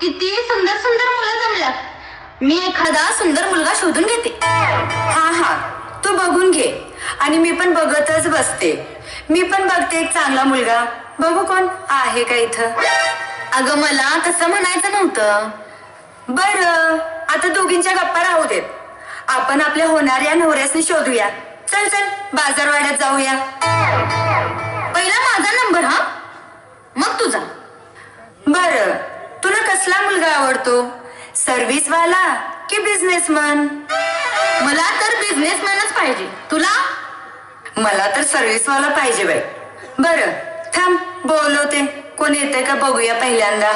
किती सुंदर सुंदर मुलं जमल्यात. मी एखादा सुंदर मुलगा शोधून घेते. हा हा. तू बघून घे. आणि मी पण बघतच बसते. मी पण बघते एक चांगला मुलगा. बघू कोण आहे का इथं? अगं मला तसं म्हणायचं नव्हतं. बर. आता दोघींच्या गप्पा राहू देत. आपण आपल्या होणाऱ्या नवऱ्यासनी शोधूया. चल चल. बाजारवाड्यात जाऊया. पहिला माझा नंबर हा? मग तुझा. बर. तुला कसला मुलगा आवडतो? सर्व्हिस वाला की बिझनेसमॅन? मला तर बिझनेसमॅनच पाहिजे. तुला? मला तर सर्व्हिस वाला पाहिजे बाई. बर थांब बोलवते. कोण येते का बघूया पहिल्यांदा.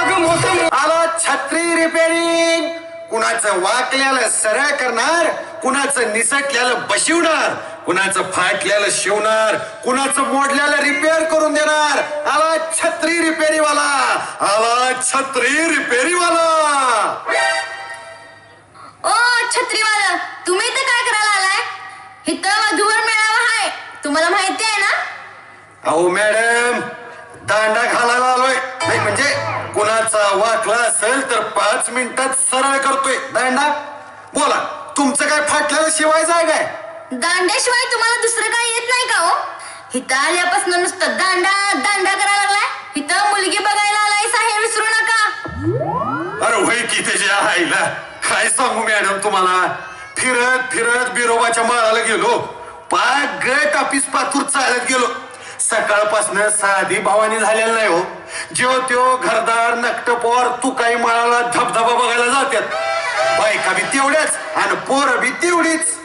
अगं आला छत्री रिपेरिंग कुणाचं वाकल्याला सरळ करणार कुणाचं निसटल्याला बशिवणार. कुणाचं फाटल्याला शिवणार कुणाचं मोडल्याला रिपेअर करून देणार? आला छत्री रिपेरी वाला आला छत्री रिपेरी वाला ओ छत्रीवाला तुम्ही इथं काय करायला आलाय? इथं वधूवर मेळावा आहे तुम्हाला माहिती आहे ना? अहो मॅडम दांडा घालायला आलोय. नाही म्हणजे कुणाचा वाकला असेल तर पाच मिनिटात सरळ करतोय. दांडा बोला तुमचं काय फाटल्याला शिवायचं आहे? काय दांड्याशिवाय तुम्हाला दुसरं काही येत नाही का हो? इथं आल्यापासून नुसतं दांडा दांडा करायला लागलाय. इथं मुलगी बघायला आलाय हे विसरू नका. अरे होय की त्याच्या आईला काय सांगू मॅडम तुम्हाला? फिरत फिरत बिरोबाच्या माळाला गेलो. पाय गट ऑफिस पातूर चालत गेलो. सकाळपासनं साधी भावानी झालेला नाही हो. जेव त्यो घरदार नकटपोर तू काही माळाला धबधबा बघायला जात्यात बायका बी तेवढ्याच आणि पोरं बी तेवढीच.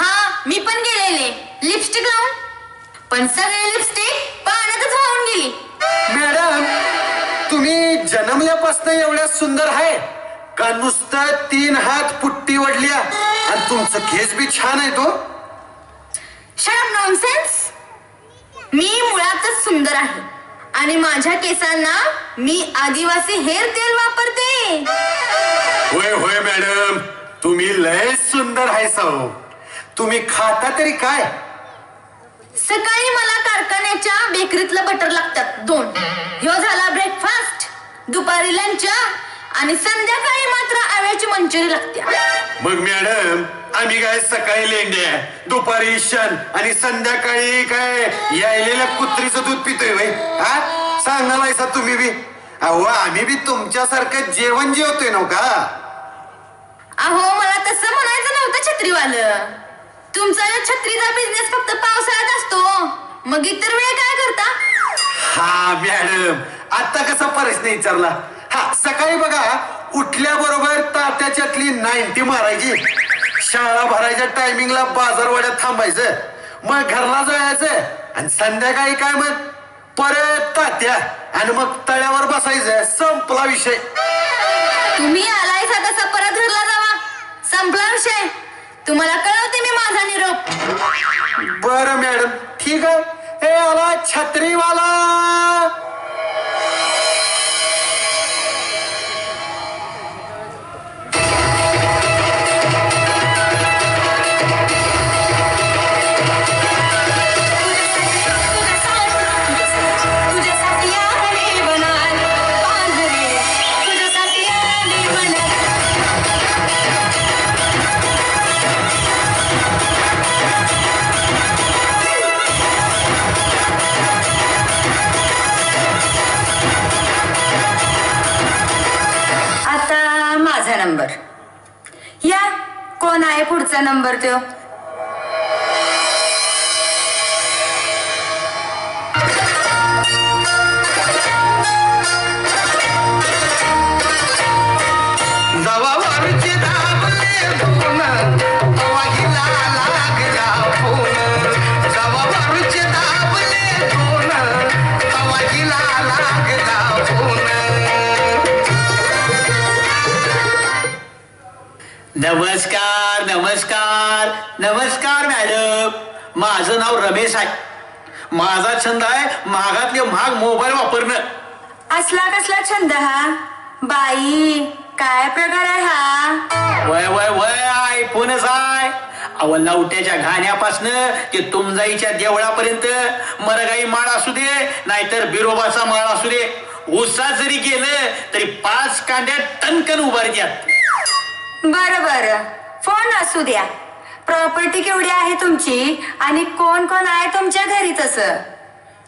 हा मी पण गेलेले. लिपस्टिक लावून. पण सगळे लिपस्टिक पाण्यातच वाहून गेली. मॅडम तुम्ही जन्मल्यापासून एवढ्या सुंदर आहे का नुसतं तीन हात पुट्टी वडल्या आणि तुमचं केस बी छान आहे तो? शट नॉनसेन्स मी मुळातच सुंदर आहे. आणि माझ्या केसांना मी आदिवासी हेअर तेल वापरते. होय होय मॅडम. तुम्ही लय सुंदर आहे साहो तुम्ही खाता तरी काय? सकाळी मला कारखान्याच्या बेकरीतलं बटर लागतात दोन. ह्यो झाला ब्रेकफास्ट दुपारी लंच आणि संध्याकाळी मात्र आव्याची मंचुरी लागते. मग मॅडम आम्ही काय सकाळी लेंड्या दुपारी शन आणि संध्याकाळी काय यायलेल्या कुत्रीचं दूध पितोय बाई हा? सांगालायसा तुम्ही बी. अहो आम्ही बी तुमच्यासारखं जेवण जेवतोय नव का? अहो मला तसं म्हणायचं नव्हतं छत्रीवालं. तुमचा या छत्रीचा बिझनेस फक्त पावसाळ्यात असतो. मग इतर वेळ काय करता? हा मॅडम आता कसा प्रश्न विचारला? हा सकाळी बघा उठल्याबरोबर तात्याच्यातली नाईन्टी मारायची. शाळा भरायच्या टायमिंगला बाजारवाड्यात थांबायचं. मग घरला जायचं. आणि संध्याकाळी काय मग? परत तात्या. आणि मग तळ्यावर बसायचं. संपला विषय. तुम्ही आलायसा तसा परत घरला जावा. संपला विषय. तुम्हाला कळवते मी माझा निरोप. बरं मॅडम. ठीक आहे. हे आला छत्रीवाला. पुढचा नंबर रमेश आहे. माझा छंद आहे महागातले महाग मोबाईल वापरणं. असला कसला छंद हा? बाई काय प्रकार आहे हा? वय वय वय आयफोनच आहे. अव लवट्याच्या घाण्यापासनं ते तुमजाईच्या देवळापर्यंत मरगाई माळ असू दे नाहीतर बिरोबाचा माळ असू दे. उसा जरी गेलं तरी पाच कांड्या टनकन उभारत्यात बरं बरं. फोन असू द्या. प्रॉपर्टी केवढी आहे तुमची? आणि कोण कोण आहे तुमच्या घरी तसं?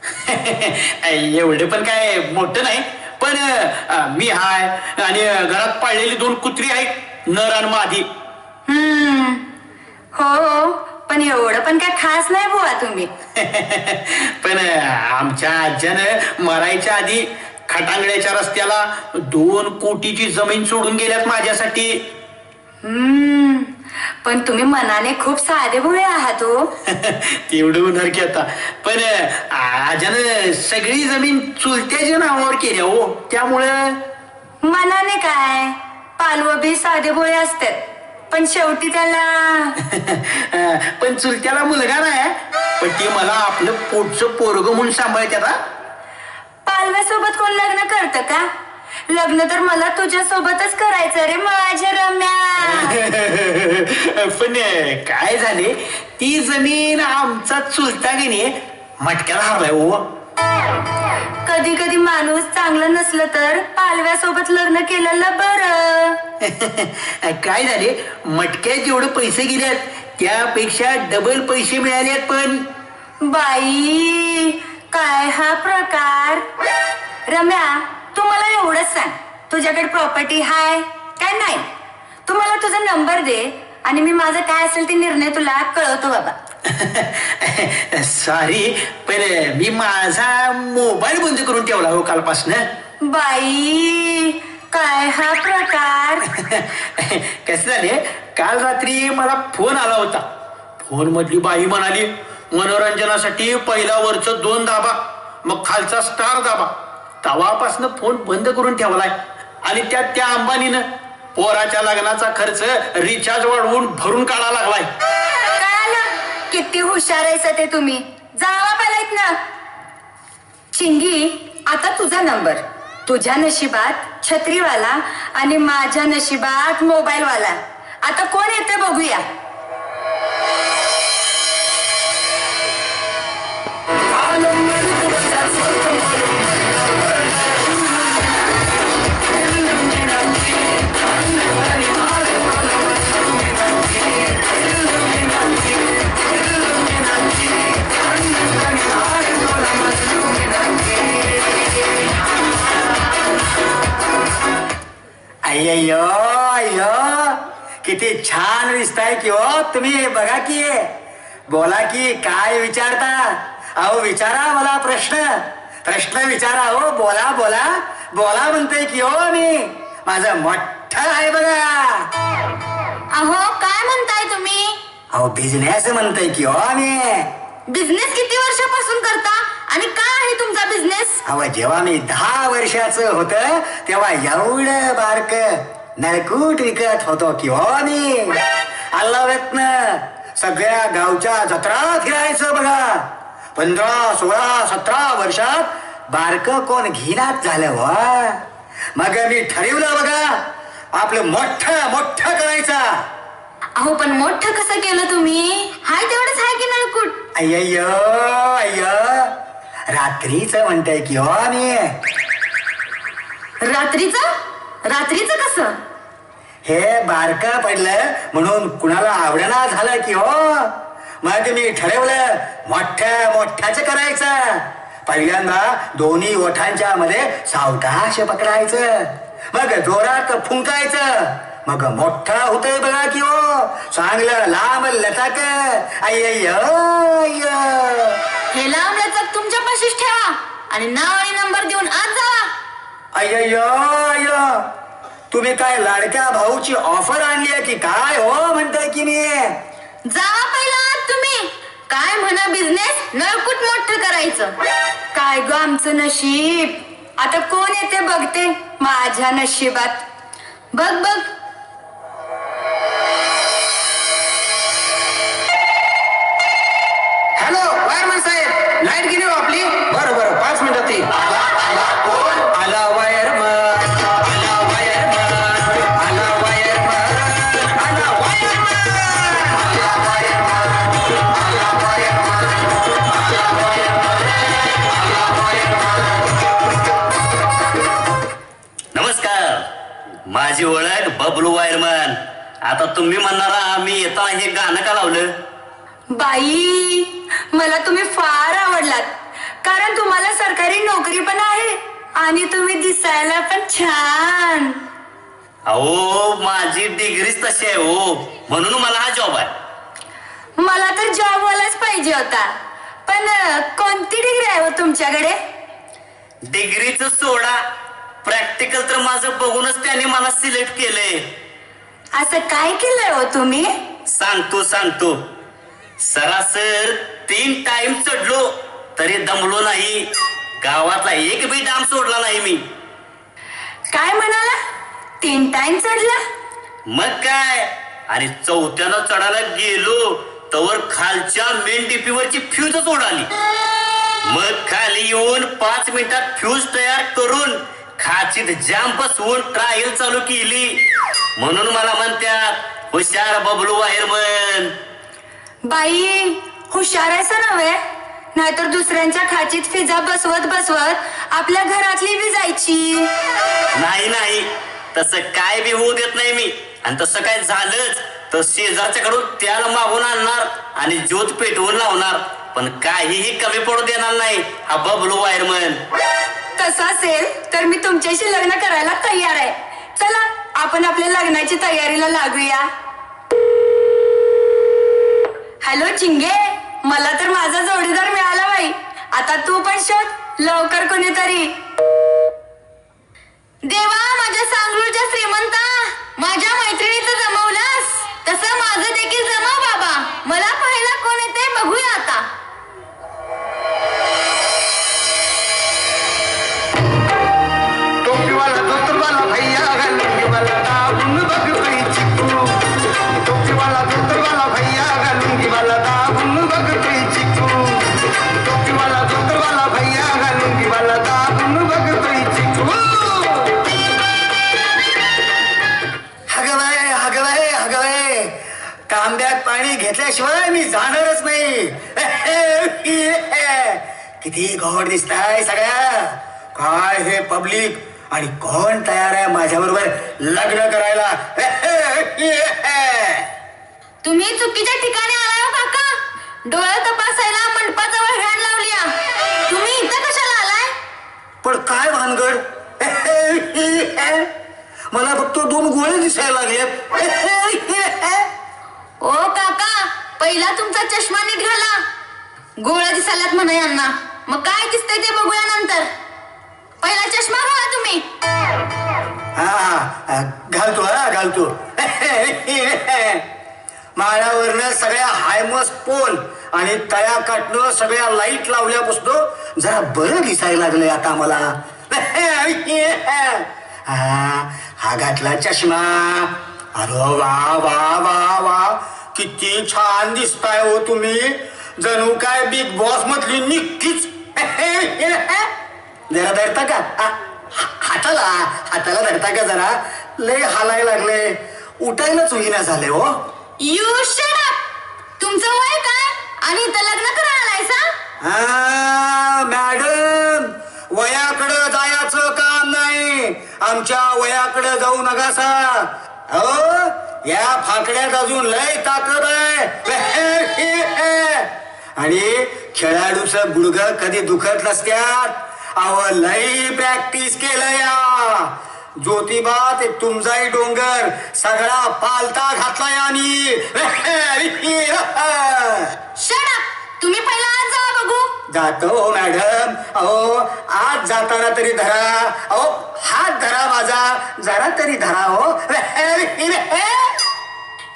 एवढे पण काय मोठं नाही. पण अं, मी हाय आणि घरात पाळलेली दोन कुत्री आहेत नर आणि मादी. हम्म. हो हो. पण एवढं पण काय खास नाही बुवा तुम्ही. पण आमच्या आज्यानं मरायच्या आधी खटांगड्याच्या रस्त्याला दोन कोटीची जमीन सोडून गेल्यात माझ्यासाठी. हम्म. पण तुम्ही मनाने खूप साधे भोळे आहात हो. तेवढं होणार की आता. पण आज्यानं सगळी जमीन चुलत्याच्या नावावर केली हो त्यामुळं? मनाने काय? पालव बी साधे भोळे असतात. पण शेवटी त्याला पण चुलत्याला मुलगा नाही पण ती मला आपलं पोटचं पोरग म्हणून सांभाळत्यात हा. पालव्यासोबत कोण लग्न करतं का? लग्न तर मला तुझ्या सोबतच करायचं रे माझ्या रम्या. पण काय झाले? ती जमीन आमचा चुलता की नाही मटक्याला हरलाय हो कधी कधी माणूस चांगलं नसलं तर पालव्यासोबत लग्न केलेलं बरं. काय झाले? मटक्यात जेवढे पैसे गेल्यात त्यापेक्षा डबल पैसे मिळालेत पण. बाई काय हा प्रकार? रम्या तू मला एवढंच सांग. तुझ्याकडे प्रॉपर्टी हाय काय नाही? तू मला तुझा नंबर दे आणि मी माझा काय असेल ते निर्णय तुला कळवतो बाबा. सॉरी पण मी माझा मोबाईल बंद करून ठेवला हो कालपासनं. बाई काय हा प्रकार? कसं झाले? काल रात्री मला फोन आला होता. फोन मधली बाई म्हणाली मनोरंजनासाठी पहिला वरच दोन दाबा मग खालचा स्टार दाबा. तवापासनं फोन बंद करून ठेवलाय. आणि त्यात त्या अंबानीनं पोराच्या लग्नाचा खर्च रिचार्ज वाढवून भरून काढा लागलाय. कळालं? किती हुशार आहेस ते तुम्ही. जावा पालायत ना चिंगी आता तुझा नंबर. तुझ्या नशिबात छत्रीवाला आणि माझ्या नशिबात मोबाईलवाला. आता कोण येते बघूया. अय्यो अय्यो किती छान दिसताय की हो तुम्ही बघा की. बोला की काय विचारता? अहो विचारा मला प्रश्न. प्रश्न विचारा हो बोला बोला. बोला म्हणतोय की हो मी. माझं मोठं आहे बघा. अहो काय म्हणताय तुम्ही? अहो बिझनेस म्हणतोय की हो मी. बिझनेस किती वर्षापासून करता? आणि काय आहे तुमचा बिझनेस अहो जेव्हा मी दहा वर्षाचं होत तेव्हा एवढं बारक नळकूट विकत होतो की हो मी. अल्लावेतन सगळ्या गावच्या जत्रा फिरायचं बघा. पंधरा सोळा सतरा वर्षात बारक कोण घेण्यात झालं व मग मी ठरवलं बघा आपलं मोठ मोठ करायचा. अहो पण मोठं कसं केलं तुम्ही? हाय तेवढंच आहे की नळकुट? अय्यो अय्य रात्रीच म्हणताय की हो मी रात्रीच रात्रीच कसं हे बारक पडलं म्हणून कुणाला आवडना झालं की हो मग मी ठरवलं मोठ्या मोठ्याच करायचं पहिल्यांदा दोन्ही ओठांच्या मध्ये सावकाश पकडायचं मग जोरात फुंकायचं मग मोठा होतोय बघा की हो. चांगलं लांब लचाक हे लांब लचक तुमच्या पाशीच ठेवा आणि नाव आणि नंबर देऊन आज जावा. अय्य तुम्ही काय लाडक्या भाऊची ऑफर आणली आहे की काय हो म्हणताय की मी? जावा पहिला तुम्ही. काय म्हणा बिझनेस नळकुट मोठं करायचं. काय ग आमचं नशीब? आता कोण येते बघते? माझ्या नशिबात. बघ बघ. आता तुम्ही म्हणणारा मी येताना हे गाणं का लावलं? बाई मला तुम्ही फार आवडलात. कारण तुम्हाला सरकारी नोकरी पण आहे आणि तुम्ही दिसायला पण छान. अहो माझी डिग्रीच तशी आहे हो. म्हणून मला हा जॉब आहे. मला तर जॉबवालाच पाहिजे होता. पण अं, कोणती डिग्री आहे हो तुमच्याकडे? डिग्रीच सोडा. प्रॅक्टिकल तर माझं बघूनच त्यांनी मला सिलेक्ट केलंय. असं काय केलंय हो तुम्ही? सांगतो सांगतो. सरासर तीन टाइम चढलो तरी दमलो नाही. गावातला एक बी डाम सोडला नाही मी. काय म्हणाला? तीन टाइम चढला? मग काय? आणि चौथ्यानं चढायला गेलो तवर खालच्या मेन डीपीवरची फ्यूजच उडाली. मग खाली येऊन पाच मिनिटात फ्यूज तयार करून खाचीत जाम बसवून ट्रायल चालू केली. म्हणून मला म्हणतात हुशार बबलू वायरमन बाई हुशार आहे सर नव्हे. नाहीतर दुसऱ्यांच्या खाचीत फिजा बसवत बसवत आपल्या घरातली बी जायची. नाही नाही. तसं काय बी होऊ देत नाही मी. आणि तसं काय झालंच तर शेजारच्याकडून त्याला मागून आणणार आणि ज्योत पेटवून लावणार. पण काहीही कमी पडू देणार नाही. हा बबलू वायरमन तसं असेल तर मी तुमच्याशी लग्न करायला तयार आहे. चला आपण आपल्या लग्नाची तयारीला लागूया. हॅलो चिंगे. मला तर माझा जोडीदार मिळाला बाई. आता तू पण शोध लवकर कोणीतरी. देवा माझ्या सांगरूळच्या श्रीमंता माझ्या मैत्रिणीचं किती गोड दिसताय सगळ्या. काय हे पब्लिक? आणि कोण तयार आहे माझ्या बरोबर लग्न करायला? तुम्ही चुकीच्या ठिकाणी आलाय हो काका. डोळे तपासायला मंडपाजवळ व्हॅन लावली. तुम्ही इथं कशाला आलाय? पण काय भानगड? मला फक्त दोन गोळे दिसायला लागले ओ काका पहिला तुमचा चष्मा नीट घाला. गोळ्या दिसायलात म्हणा यांना. मग काय दिसतंय ते बघूया नंतर. पहिला चष्मा घाला तुम्ही. हा घालतो हा घालतो. माळावरनं सगळ्या हायमस पोल आणि तया काटणं सगळ्या लाइट लावल्यापासून जरा बरं दिसायला लागलंय आता मला हा हा घातला चष्मा. अरे वा वा वा वा. किती छान दिसताय हो तुम्ही. जणू काय बिग बॉस मधली निक्कीच जरा धरता का? हाताला हाताला धरता का जरा? लय हालाय लागले. उठायलाच होईना झाले हो. यू शट तुमचं वय काय? आणि इथं लग्न आलायसा? हा, मॅडम वयाकडं जायचं काम नाही. आमच्या वयाकडे जाऊ नकासा. हो या फाकड्यात अजून लय ताकद आहे. आणि खेळाडूचं गुडघ कधी दुखत नसत्यात? अव लय प्रॅक्टिस केलं या. ज्योतिबा ते तुमचाही डोंगर सगळा पालता घातलाय आणि तुम्ही पहिला आज जावा बघू. जातो हो मॅडम. अहो आज जाताना तरी धरा. अहो हात धरा माझा. जरा तरी धरा हो.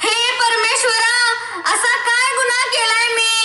हे परमेश्वरा असा काय गुन्हा केलाय मी?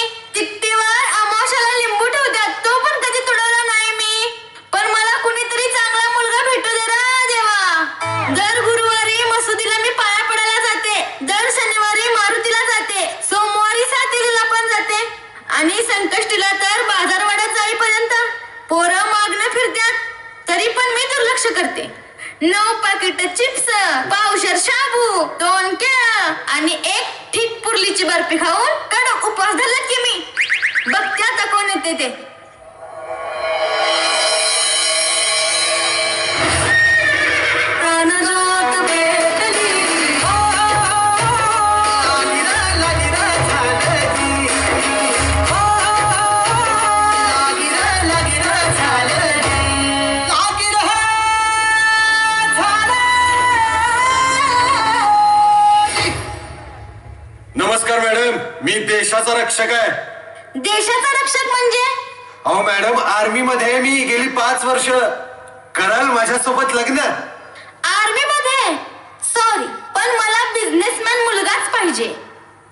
देशाचा रक्षक आहे. देशाचा रक्षक म्हणजे? अहो मॅडम आर्मी मध्ये मी गेली पाच वर्ष. कराल माझ्यासोबत लग्न? आर्मी मध्ये सॉरी पण मला बिझनेसमॅन मुलगाच पाहिजे.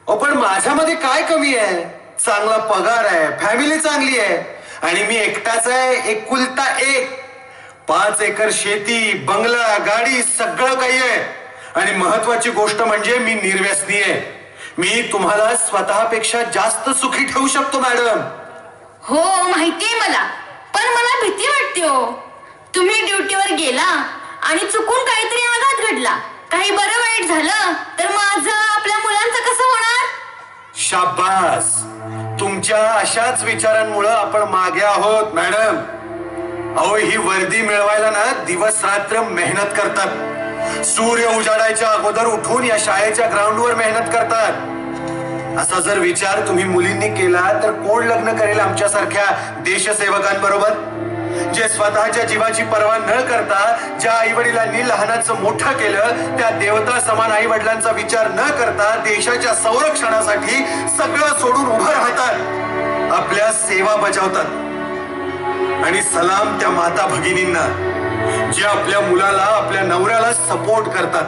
अहो पण माझ्यामध्ये काय कमी आहे? चांगला पगार आहे फॅमिली चांगली आहे आणि मी एकटाच आहे एकुलता एक. पाच एकर शेती बंगला गाडी सगळं काही आहे. आणि महत्वाची गोष्ट म्हणजे मी निर्व्यसनी आहे. मी तुम्हाला स्वतःपेक्षा जास्त सुखी ठेवू शकतो मॅडम. हो माहितीये मला. पण मला भीती वाटते हो. तुम्ही ड्युटीवर गेला आणि चुकून काहीतरी आघात घडला. काही बरं वाईट झालं तर माझं आपल्या मुलांचं कसं होणार? शाबास. तुमच्या अशाच विचारांमुळं आपण मागे आहोत मॅडम. अहो ही वर्दी मिळवायला ना दिवस रात्र मेहनत करतात. सूर्य उजाडायच्या अगोदर उठून या शाळेच्या ग्राउंडवर मेहनत करतात. असा जर विचार तुम्ही मुलींनी केला तर कोण लग्न करेल आमच्यासारख्या देशसेवकांबरोबर? जे स्वतःच्या जीवाची पर्वा न करता ज्या आई वडिलांनी लहानाचं मोठं केलं त्या देवता समान आई वडिलांचा विचार न करता देशाच्या संरक्षणासाठी सगळं सोडून उभं राहतात. आपल्या सेवा बजावतात. आणि सलाम त्या माता भगिनींना जे आपल्या मुलाला आपल्या नवऱ्याला सपोर्ट करतात.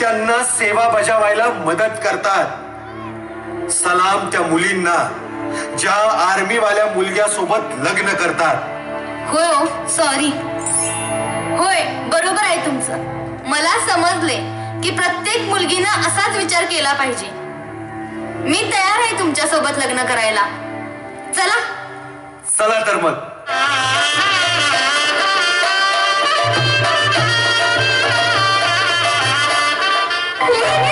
त्यांना सेवा बजावायला मदत करतात. सलाम त्या मुलींना ज्या आर्मी वाल्या मुलग्यासोबत लग्न करतात. होय हो सॉरी होय बरोबर आहे तुमचं. मला समजले की प्रत्येक मुलगीनं असाच विचार केला पाहिजे. मी तयार आहे तुमच्यासोबत लग्न करायला. चला. चला तर मग. Yeah.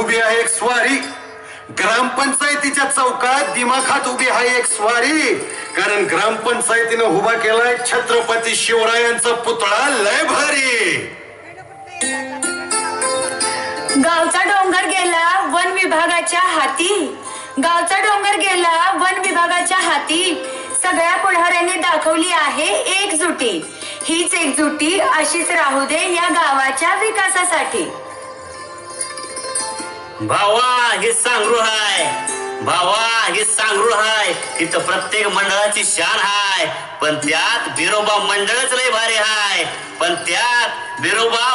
उभी आहे एक स्वारी. ग्रामपंचायतीच्या चौकात दिमाखात उभी आहे एक स्वारी. कारण ग्रामपंचायतीनं उभा केलाय छत्रपती शिवरायांचा पुतळा लय भारी. गावचा डोंगर गेला वन विभागाच्या हाती. गावचा डोंगर गेला वन विभागाच्या हाती. सगळ्या पुढाऱ्यांनी दाखवली आहे एकजुटी. हीच एकजुटी अशीच राहू दे या गावाच्या विकासासाठी. भावा हे सांगरू हाय भावा हे सांगरू हाय तिथं प्रत्येक मंडळाची शान हाय. पण त्यात बिरोबा मंडळच लय भारी हाय. पण त्यात बिरोबा